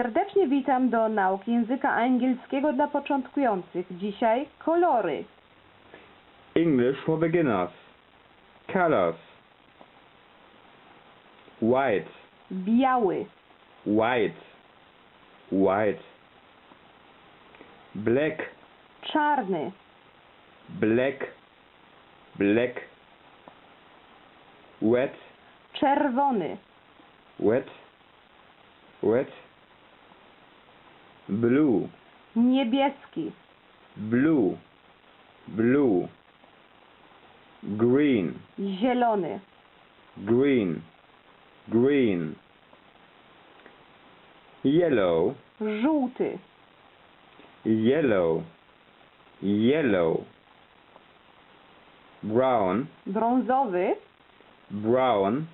Serdecznie witam do nauki języka angielskiego dla początkujących. Dzisiaj kolory. English for beginners. Colors. White, Biały, white, white. Black, czarny, black, black. Wet, czerwony, wet, wet. Blue, niebieski, blue, blue. Green, zielony, green, green. Yellow, żółty, yellow, yellow. Brown, brązowy, brown,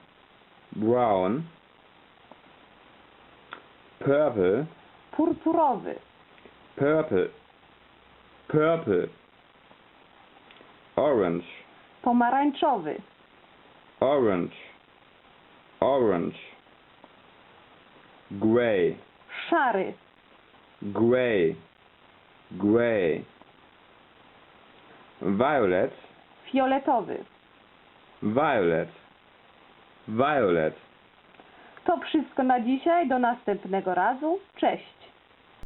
brown. Purple, purpurowy, purple, purple. Orange, pomarańczowy, orange, orange. Gray, szary, gray, gray. Violet, fioletowy. violet, violet. To wszystko na dzisiaj. Do następnego razu. Cześć.